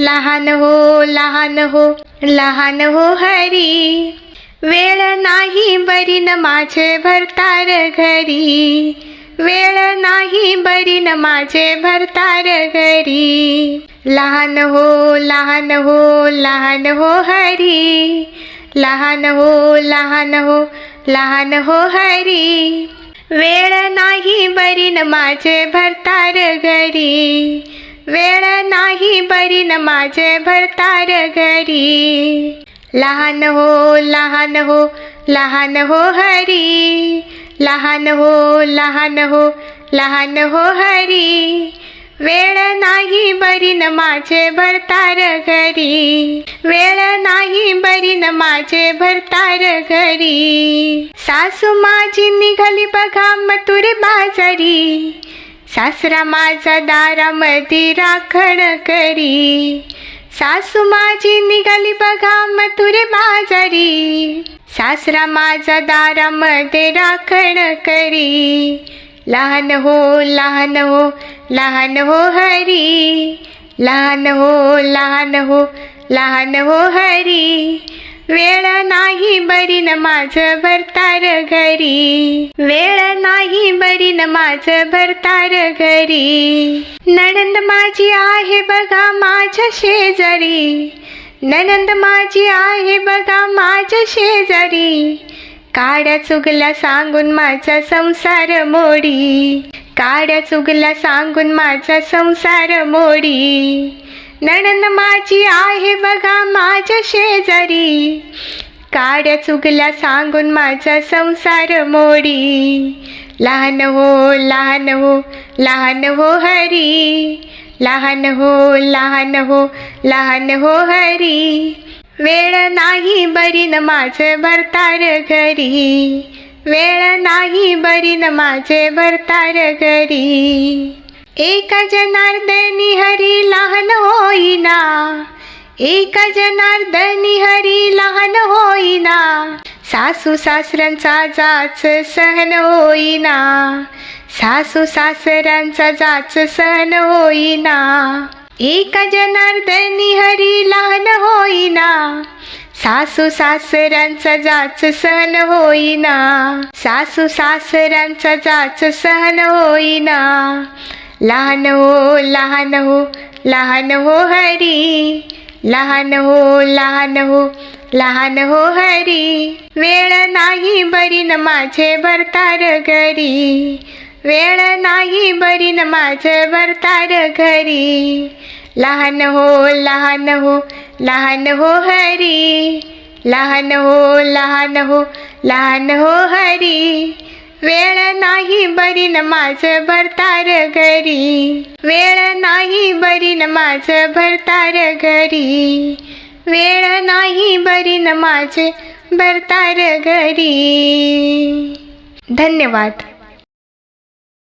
लहान हो लहान हो लहान हो हरी. वेळ नाही बरीन माझे भरतार घरी. वेळ नाही बरीन माझे भरतार घरी. लहान हो लहान हो लहान हो हरी. लहान हो लहान हो लहान हो हरी. वेळ नाही बरीन माझे भरतार घरी. वेळ नाही करीन माझे भरतार घरी. लहान हो लहान हो लहान हो हरी. लहान हो लहान हो लहान हो हरी. वेळ नाही बरीन माझे भरतार घरी. वेळ नाही बरीन माझे भरतार घरी. सासू माझी निघाली बघा मतुरे बाजारी. सासरा माझा दारामध्ये राखण करी. सासू माझी निघाली बघा मथुरे बाजारी. सासरा माझा दारामध्ये राखण करी. लहान हो लहान हो लहान हो हरी. लहान हो लहान हो लहान हो हरी. वेळ नाही बरीन माझ माझं भरतार घरी. वेळ नाही बरीन माझ माझं भरतार घरी. नणंद माझी आहे बघा माझ्या शेजारी. ननंद माझी आहे बघा माझ्या शेजारी. काड्या चुगला सांगून माझा संसार मोडी. काड्या चुगला सांगून माझा संसार मोडी. नणन माझी आहे बघा माझ्या शेजारी. काड्या चुगल्या सांगून माझा संसार मोडी. लहान हो लहान हो लहान हो हरी. लहान हो लहान हो लहान हो हरी. वेळ नाही बरीन न माझं भरतार घरी. वेळ नाही बरीन माझे भरतार घरी. एक जनार्दनी हरी लहान होईना. एक जनार्दनी हरी लहान होईना. सासू सासऱ्यांचा जाच सहन होईना. सासू सासऱ्यांचा जाच सहन होईना. एक जनार्दनी हरी लहान होईना. सासू सासऱ्यांचा जाच सहन होईना. सासू सासऱ्यांचा जाच सहन होईना. लहान हो लहान हो लहान हो हरी. लहान हो लहान हो लहान हो हरी. वेळ नाही बरीन माझे भरतार घरी. वेळ नाही बरीन माझे माझं भरतार घरी. लहान हो लहान हो लहान हो हरी. लहान हो लहान हो लहान हो हरी. वेळ नाही बरी न माझं भरतार घरी. वेळ नाही बरी न माझं भरतार घरी. वेळ नाही बरी न माझे भरतार घरी. धन्यवाद.